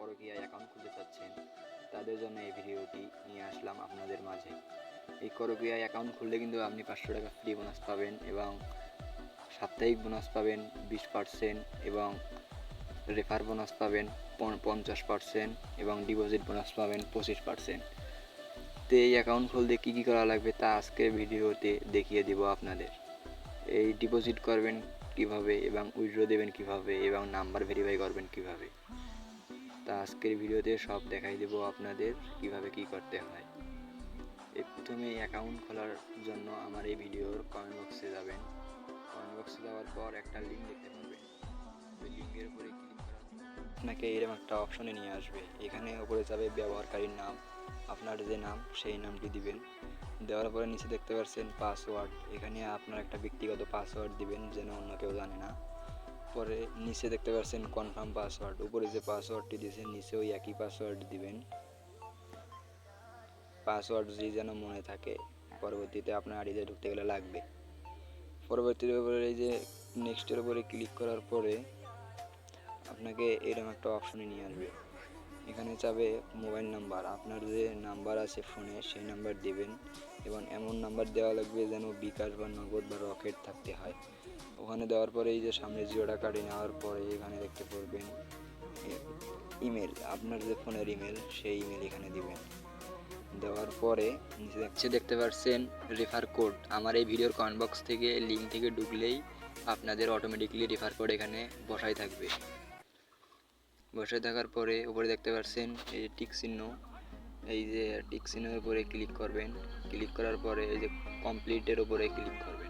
করকিয়া account খুলতে চাচ্ছেন তাদের জন্য এই ভিডিওটি নিয়ে আসলাম আপনাদের মাঝে। এই করকিয়া অ্যাকাউন্ট খুললে কিন্তু আপনি পাঁচশো টাকা ফ্রি বোনাস পাবেন এবং সাপ্তাহিক বোনাস পাবেন বিশ পার্সেন্ট এবং রেফার বোনাস পাবেন পঞ্চাশ পার্সেন্ট এবং ডিপোজিট বোনাস পাবেন পঁচিশ পার্সেন্ট তো এই অ্যাকাউন্ট খুলতে কী কী করা লাগবে তা আজকের ভিডিওতে দেখিয়ে দেবো আপনাদের। এই ডিপোজিট করবেন কীভাবে এবং উইড্রো দেবেন কীভাবে এবং নাম্বার ভেরিফাই করবেন কীভাবে। তা আজকের ভিডিওতে সব দেখাই দেবো আপনাদের কীভাবে কি করতে হয়। এই প্রথমে অ্যাকাউন্ট খোলার জন্য আমার এই ভিডিওর কমেন্ট বক্সে যাবেন। কমেন্ট বক্সে যাওয়ার পর একটা লিঙ্ক দেখতে পাবেন ওই লিঙ্কের উপরে ক্লিক করার আপনাকে এরকম একটা অপশনে নিয়ে আসবে। এখানে উপরে যাবে ব্যবহারকারীর নাম। আপনার যে নাম, সেই নামটি দিবেন। দেওয়ার পরে নিচে দেখতে পাচ্ছেন পাসওয়ার্ড এখানে আপনার একটা ব্যক্তিগত পাসওয়ার্ড দিবেন যেন অন্য কেউ জানে না। পরে নিচে দেখতে পাচ্ছেন কনফার্ম পাসওয়ার্ড উপরে যে পাসওয়ার্ডটি দিয়েছেন নিচে ওই একই পাসওয়ার্ড দিবেন। পাসওয়ার্ড যদি যেন মনে থাকে, পরবর্তীতে আপনার আইডিতে ঢুকতে গেলে লাগবে। পরবর্তীতে উপরে এই যে নেক্সটের উপরে ক্লিক করার পরে আপনাকে এরকম একটা অপশনে নিয়ে আসবে। এখানে চাবে মোবাইল নাম্বার আপনার যে নাম্বার আছে ফোনে সেই নাম্বার দেবেন এবং এমন নাম্বার দেওয়া লাগবে যেন বিকাশ বা নগদ বা রকেট থাকতে হয়। ওখানে দেওয়ার পরে এই যে সামনে জিওটা কাটে নেওয়ার পরে এখানে দেখতে পারবেন ইমেল, আপনার যে ফোনের ইমেল, সেই ইমেল এখানে দিবেন। দেওয়ার পরে নিচে দেখছে দেখতে পাচ্ছেন রেফার কোড আমার এই ভিডিওর কমেন্ট বক্স থেকে লিঙ্ক থেকে ঢুকলেই আপনাদের অটোমেটিকলি রেফার কোড এখানে বসাই থাকবে। বসে থাকার পরে উপরে দেখতে পাচ্ছেন এই যে টিক চিহ্ন। এই যে টিক চিহ্নের উপরে ক্লিক করবেন। ক্লিক করার পরে এই যে কমপ্লিটের উপরে ক্লিক করবেন।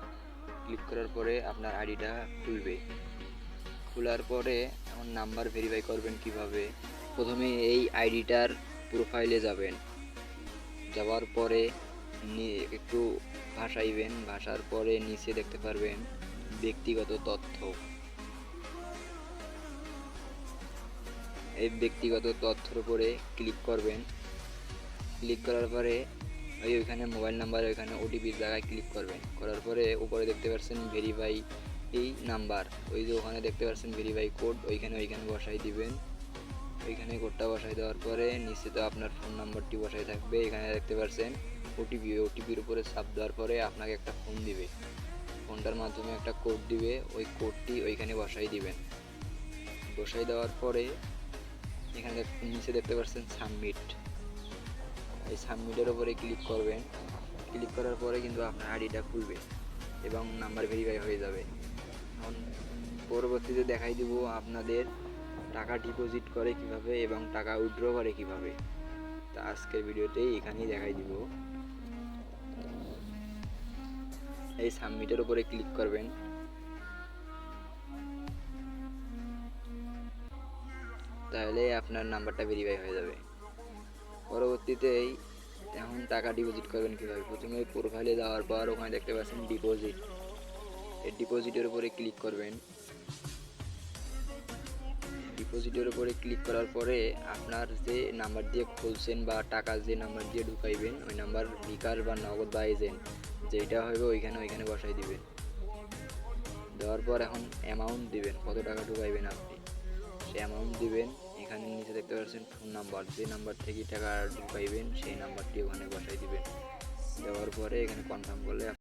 ক্লিক করার পরে আপনার আইডিটা খুলবে। খোলার পরে এখন নাম্বার ভেরিফাই করবেন কীভাবে। প্রথমে এই আইডিটার প্রোফাইলে যাবেন। যাওয়ার পরে একটু ভাসাইবেন, ভাসার পরে নিচে দেখতে পারবেন ব্যক্তিগত তথ্য। এই ব্যক্তিগত তথ্যের উপরে ক্লিক করবেন। ক্লিক করার পরে ওই ওইখানে মোবাইল নাম্বার, ওইখানে ওটিপির জায়গায় ক্লিক করবেন। করার পরে উপরে দেখতে পাচ্ছেন ভেরিফাই এই নাম্বার। ওই যে ওখানে দেখতে পাচ্ছেন ভেরিফাই কোড ওইখানে ওইখানে বসাই দিবেন। ওইখানে কোডটা বসাই দেওয়ার পরে নিশ্চিত আপনার ফোন নাম্বারটি বসাই থাকবে। এখানে দেখতে পাচ্ছেন ওটিপি ওটিপির উপরে চাপ দেওয়ার পরে আপনাকে একটা ফোন দিবে। ফোনটার মাধ্যমে একটা কোড দিবে, ওই কোডটি ওইখানে বসাই দিবেন। বসাই দেওয়ার পরে এখানে নিচে দেখতে পাচ্ছেন সাবমিট এই সাবমিটের উপরে ক্লিক করবেন। ক্লিক করার পরে কিন্তু আপনার আইডিটা খুলবে এবং নাম্বার ভেরিফাই হয়ে যাবে। এখন পরবর্তীতে দেখাই দিব আপনাদের টাকা ডিপোজিট করে কীভাবে এবং টাকা উইথড্র করে কীভাবে। তা আজকের ভিডিওতে এখানেই দেখাই দিব। এই সাবমিটের উপরে ক্লিক করবেন। তাহলে আপনার নাম্বারটা ভেরিফাই হয়ে যাবে। পরবর্তীতে এই এখন টাকা ডিপোজিট করবেন কীভাবে? প্রথমে প্রোফাইলে যাওয়ার পর ওখানে দেখতে পাচ্ছেন ডিপোজিট এই ডিপোজিটের উপরে ক্লিক করবেন। ডিপোজিটের উপরে ক্লিক করার পরে আপনার যে নাম্বার দিয়ে খুলছেন বা টাকা যে নাম্বার দিয়ে ঢুকাইবেন, ওই নাম্বার বিকাশ বা নগদ বা এজেন্ট যেটা হবে ওইখানে ওইখানে বসাই দিবেন। দেওয়ার পর এখন অ্যামাউন্ট দিবেন। কত টাকা ঢুকাইবেন আপনি? সে অ্যামাউন্ট দিবেন। এখানে নিচে দেখতে পাচ্ছেন ফোন নাম্বার যে নাম্বার থেকে টাকা পাইবেন, সেই নাম্বারটি ওখানে বসাই দিবেন। দেওয়ার পরে এখানে কনফার্ম করলে